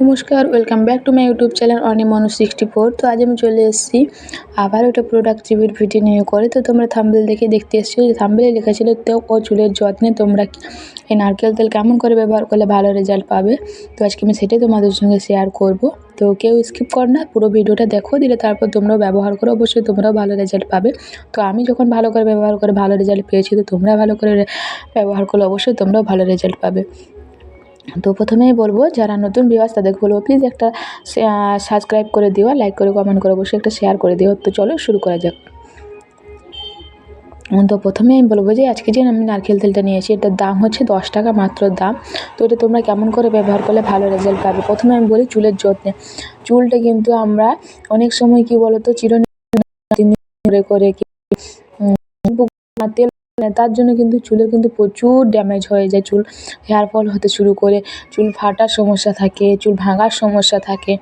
নমস্কার welcome back to my YouTube channel অনি মানু sixty four তো আজ আমি চলে এসেছি আবার একটা প্রোডাক্ট রিভিউর ভিডিও নিয়ে করে। তো তোমরা থাম্বেল দেখে দেখতে এসেছ যে থাম্বেলে লেখা ছিল তো ও চুলের যত্নে তোমরা এই নারকেল তেল কেমন করে ব্যবহার করলে ভালো রেজাল্ট পাবে? তো আজকে আমি সেটাই তোমাদের সঙ্গে শেয়ার করব। তো কেউ স্কিপ কর না, পুরো ভিডিওটা দেখো, দিলে তারপর তোমরাও ব্যবহার করো, অবশ্যই তোমরাও ভালো রেজাল্ট পাবে। তো আমি যখন ভালো করে ব্যবহার করে ভালো রেজাল্ট পেয়েছি, তো তোমরা ভালো করে ব্যবহার করলে অবশ্যই তোমরাও ভালো রেজাল্ট পাবে। তো প্রথমেই বলব, যারা নতুন ভিউয়ার্স তাদেরকে বলব প্লিজ একটা সাবস্ক্রাইব করে দিও লাইক করে কমেন্ট করে, অবশ্যই একটা শেয়ার করে দিও। তো চলো শুরু করা যাক। তো প্রথমে আমি বলব যে, আজকে যে আমি নারকেল তেলটা নিয়েছি এটার দাম হচ্ছে দশ টাকা মাত্র দাম। তো এটা তোমরা কেমন করে ব্যবহার করলে ভালো রেজাল্ট পাবে? প্রথমে আমি বলি চুলের যত্নে। চুলটা কিন্তু আমরা অনেক সময় কি বলতো চিরুনি করে করে তেল তার জন্য কিন্তু চুলে কিন্তু প্রচুর ড্যামেজ হয়ে যায় চুল। হেয়ার ফল হতে শুরু করে, চুল ফাটার সমস্যা থাকে, চুল ভাঙার সমস্যা থাকে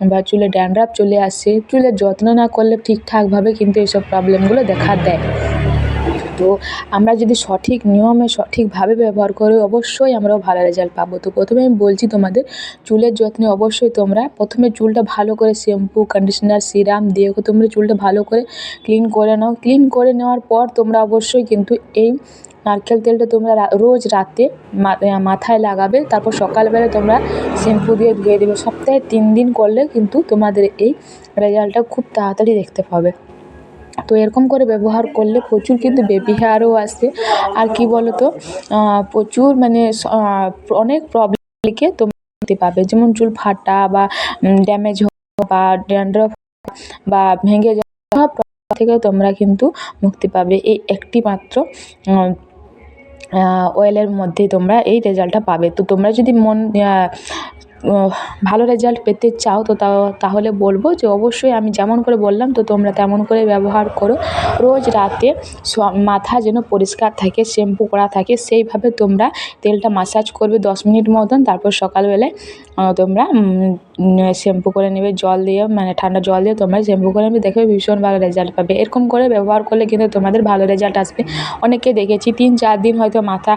বা চুলে ড্যান্ড্রাফ চলে আসে। চুলের যত্ন না করলে ঠিকঠাকভাবে কিন্তু এইসব প্রবলেমগুলো দেখা দেয়। তো আমরা যদি সঠিক নিয়মে সঠিকভাবে ব্যবহার করে, অবশ্যই আমরাও ভালো রেজাল্ট পাবো। তো প্রথমে আমি বলছি তোমাদের, চুলের যত্নে অবশ্যই তোমরা প্রথমে চুলটা ভালো করে শ্যাম্পু কন্ডিশনার সিরাম দিয়ে তোমরা চুলটা ভালো করে ক্লিন করে নাও। ক্লিন করে নেওয়ার পর তোমরা অবশ্যই কিন্তু এই নারকেল তেলটা তোমরা রোজ রাতে মাথায় লাগাবে। তারপর সকালবেলা তোমরা শ্যাম্পু দিয়ে ধুয়ে দেবে। সপ্তাহে তিন দিন করলে কিন্তু তোমাদের এই রেজাল্টটা খুব তাড়াতাড়ি দেখতে পাবে। তো এরকম করে ব্যবহার করলে প্রচুর কিন্তু বেবি হেয়ারও আসে। আর কি বলো তো প্রচুর মানে অনেক প্রবলেমকে তোমরা দেখতে পাবে। যেমন চুল ফাটা বা ড্যামেজ বা ড্যান্ড্রফ বা ভেঙে যাওয়া সব problem থেকে তোমরা কিন্তু মুক্তি পাবে। এই একটি মাত্র উম, অয়েলের মধ্যেই তোমরা এই রেজাল্টটা পাবে। তো তোমরা যদি মন ভালো রেজাল্ট পেতে চাও তো তাহলে বলব যে অবশ্যই আমি যেমন করে বললাম তো তোমরা তেমন করে ব্যবহার করো। রোজ রাতে মাথা যেন পরিষ্কার থাকে শ্যাম্পু করা থাকে, সেইভাবে তোমরা তেলটা মাসাজ করবে দশ মিনিট মতন, তারপর সকালবেলায় তোমরা শ্যাম্পু করে নেবে, জল দিয়ে মানে ঠান্ডা জল দিয়ে তোমরা শ্যাম্পু করে নেবে, দেখবে ভীষণ ভালো রেজাল্ট পাবে। এরকম করে ব্যবহার করলে কিন্তু তোমাদের ভালো রেজাল্ট আসবে। অনেকে দেখেছি, তিন চার দিন হয়তো মাথা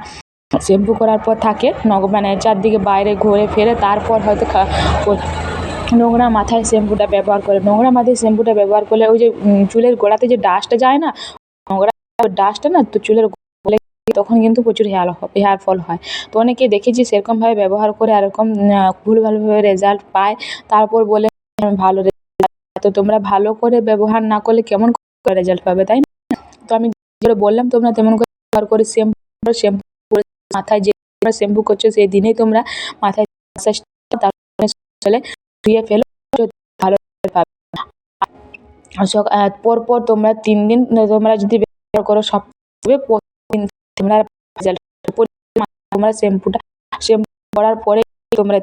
শ্যাম্পু করার পর থাকে নগ মানে চারদিকে বাইরে ঘুরে ফেরে তারপর হয়তো নোংরা মাথায় শ্যাম্পুটা ব্যবহার করে। নোংরা মাথায় শ্যাম্পুটা ব্যবহার করলে ওই যে চুলের গোড়াতে যে ডাস্টটা যায় না নোংরা ডাস্টটা না তো চুলের তখন কিন্তু প্রচুর হেয়ার হেয়ার ফল হয়। তো অনেকে দেখেছি সেরকমভাবে ব্যবহার করে এরকম আহ, ভুলভালভাবে রেজাল্ট পায়। তারপর বলে ভালো রেজাল্ট তো তোমরা ভালো করে ব্যবহার না করলে কেমন করে রেজাল্ট পাবে তাই না? তো আমি বললাম তোমরা তেমন করে ব্যবহার করে শ্যাম্পু শ্যাম্পু মাথায় যে শ্যাম্পু করছ, সেই দিনেই তোমরা মাথায় তারপরে চলে ধুয়ে ফেলো ভালো পাবে। আর পর পর তোমরা তিন দিন, তোমরা যদি ব্যবহার করো, সব তোমরা তোমরা শ্যাম্পুটা, শ্যাম্পু করার পরে তোমরা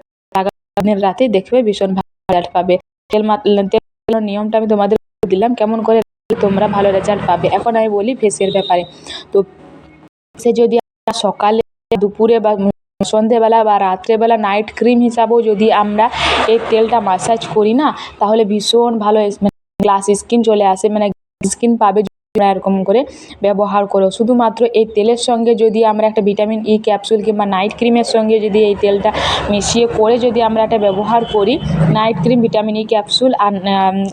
দিনের রাতে দেখবে, ভীষণ ভালো রেজাল্ট পাবে। তেল তেল নিয়মটা আমি তোমাদের দিলাম, কেমন করে তোমরা ভালো রেজাল্ট পাবে। এখন আমি বলি ফেসের ব্যাপারে। তো, সে যদি সকালে দুপুরে বা সন্ধেবেলা বা রাত্রেবেলা নাইট ক্রিম হিসাবেও যদি আমরা এই তেলটা মাসাজ করি না, তাহলে ভীষণ ভালো গ্লাস স্কিন চলে আসে মানে স্কিন পাবে এরকম করে ব্যবহার করো। শুধুমাত্র এই তেলের সঙ্গে যদি আমরা একটা ভিটামিন ই ক্যাপসুল কিংবা নাইট ক্রিমের সঙ্গে যদি এই তেলটা মিশিয়ে করে যদি আমরা এটা ব্যবহার করি night cream vitamin E capsule আর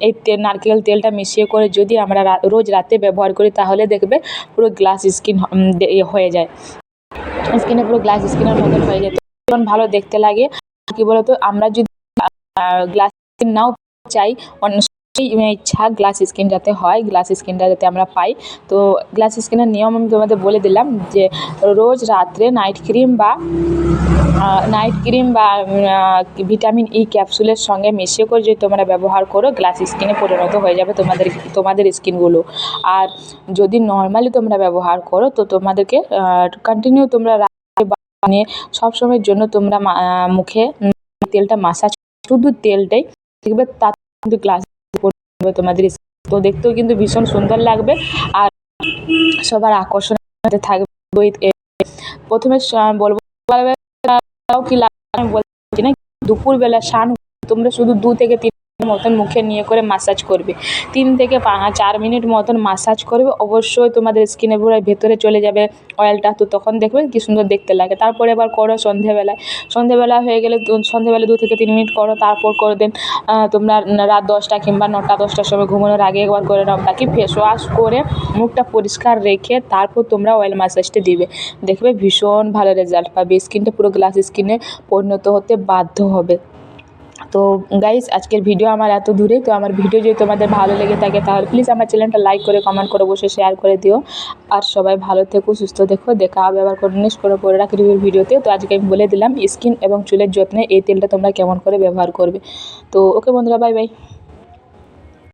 এই নারকেল তেলটা মিশিয়ে করে যদি আমরা রোজ রাতে ব্যবহার করি, তাহলে দেখবে পুরো গ্লাস স্কিন হয়ে যায়। স্কিনে পুরো গ্লাস স্কিনের মতন হয়ে যেত। ভীষণ ভালো দেখতে লাগে। কি বলতো? আমরা যদি গ্লাস নাও চাই, অন্য ইচ্ছা গ্লাস স্কিন যাতে হয় গ্লাস স্কিনটা যাতে আমরা পাই। তো গ্লাস স্কিনের নিয়ম আমি তোমাদের বলে দিলাম যে, রোজ রাত্রে নাইট ক্রিম বা নাইট ক্রিম বা ভিটামিন ই ক্যাপসুলের সঙ্গে মিশিয়ে করে যদি তোমরা ব্যবহার করো গ্লাস স্কিনে পরিণত হয়ে যাবে তোমাদের তোমাদের স্কিনগুলো আর যদি নর্মালি তোমরা ব্যবহার করো, তো তোমাদেরকে কন্টিনিউ তোমরা নিয়ে সবসময়ের জন্য তোমরা মুখে তেলটা মাসাজ শুধু তেলটাই, দেখবে তার কিন্তু গ্লাস তোমাদের তো দেখতেও কিন্তু ভীষণ সুন্দর লাগবে। আর সবার আকর্ষণ থাকবে। প্রথমে বলব কি লাগবে বলছি না দুপুরবেলা স্নান, তোমরা শুধু দু থেকে তিন মতন মুখে নিয়ে করে মাসাজ করবে। তিন থেকে পা- চার মিনিট মতন মাসাজ করবে। অবশ্যই তোমাদের স্কিনের পুরো ভেতরে চলে যাবে অয়েলটা তো তখন দেখবে কী সুন্দর দেখতে লাগে। তারপরে আবার করো সন্ধেবেলায়। সন্ধেবেলা হয়ে গেলে সন্ধেবেলা দু থেকে তিন মিনিট করো। তারপর করে দেন তোমরা রাত দশটা কিংবা নটা দশটার সময় ঘুমানোর আগে একবার করে নাও। বাকি ফেস ওয়াশ করে মুখটা পরিষ্কার রেখে তারপর তোমরা অয়েল ম্যাসাজটা দিবে। দেখবে ভীষণ ভালো রেজাল্ট পাবে। স্কিনটা পুরো গ্লাস স্কিনে পরিণত হতে বাধ্য হবে। তো গাইস আজকের ভিডিও আমার এত দূরে, তো আমার ভিডিও যদি তোমাদের ভালো লেগে থাকে, তাহলে প্লিজ আমার চ্যানেলটা লাইক করে কমেন্ট করে বসে শেয়ার করে দিও। আর সবাই ভালো থেকো, সুস্থ দেখো দেখা হবে আবার কোনো করে কোনো রাখি ভিডিওতে তো আজকে আমি বলে দিলাম স্কিন এবং চুলের যত্নে এই তেলটা তোমরা কেমন করে ব্যবহার করবে। তো ওকে বন্ধুরা বাই বাই